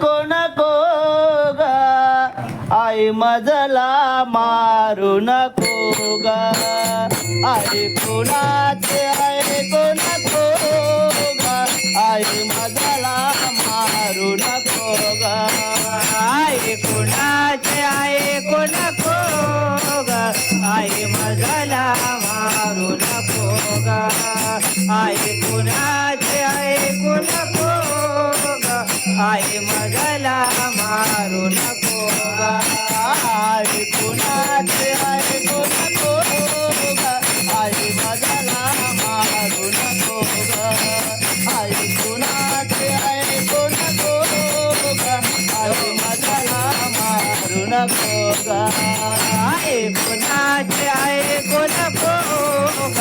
कोण को ग? आई मजला मारू नको ग. आई कोणाचे आहे कोण को ग? आई मजला मारू नको ग. आई कोणाचे आहे कोण को ग? आई मजला मारू नको ग. आई कोणाचे आहे आई मजला नको ग आई कुणाचे आई नको ग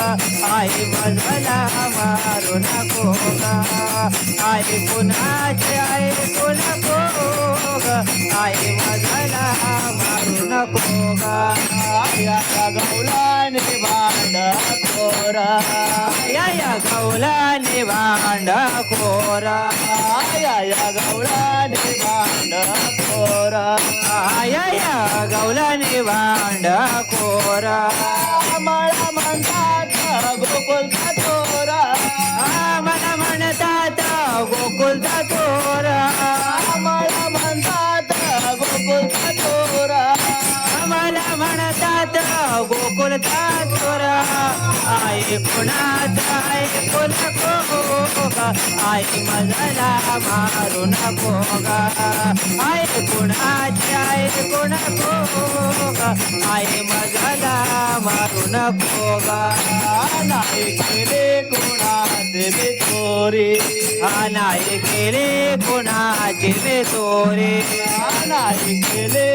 आई मजला मारू नको ग आई कुणाचे आई नको ग आई मजला मारू नको ग या गौलाने भांड कोरा या या गौलाने भांड कोरा या या गौलाने भांड कोरा या या गौलाने आई कुणाचा आई नको गा मजला मारू नको गा आई कुणाची आई नको आय मजला मारू नको गा नाही केले कोणाचे बे चोरी. हा नाही केले कोणाचे बे चोरी. नाही केले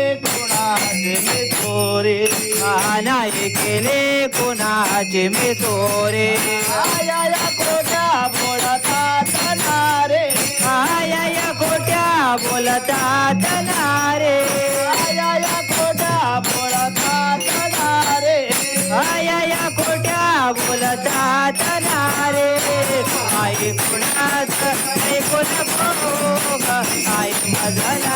कोणाचे चोरे चोरी नाही केले कोणाचे बे चोरे आया या कोट्या बोलतात नारे आया या कोट्या बोलतात नारे आया या कोट्या बोलतात नारे आया या कोट्या बोलतात नारे आई कुणाच ऐकू नको आई मजला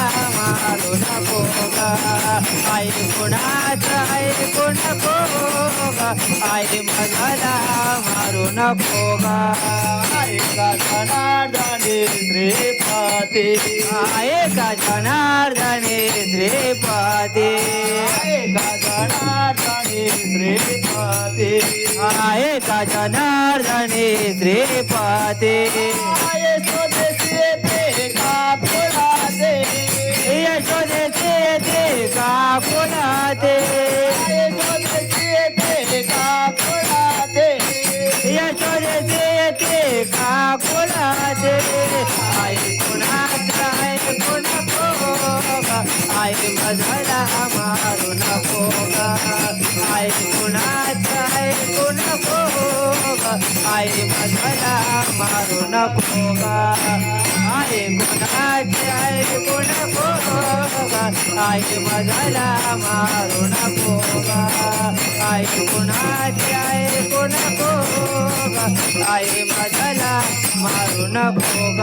आई कुणाचा आई कुण ग आई मजला मारू नको ग एका जनार्दने श्रीपती एका जनार्दने श्रीपती एका जनार्दने श्रीपती एका जनार्दने श्रीपती यशोदेशी ते का फुलाते आई कुणाचा आई कुणा आई मजला मारू नको ग आई कुणाचा आई नको ग आई मजला मारू नको ग आई कुणाचे आई नको ग आई मजला मारू नको ग आई कुणाचे आई नको ग आई मजला मारू नको ग.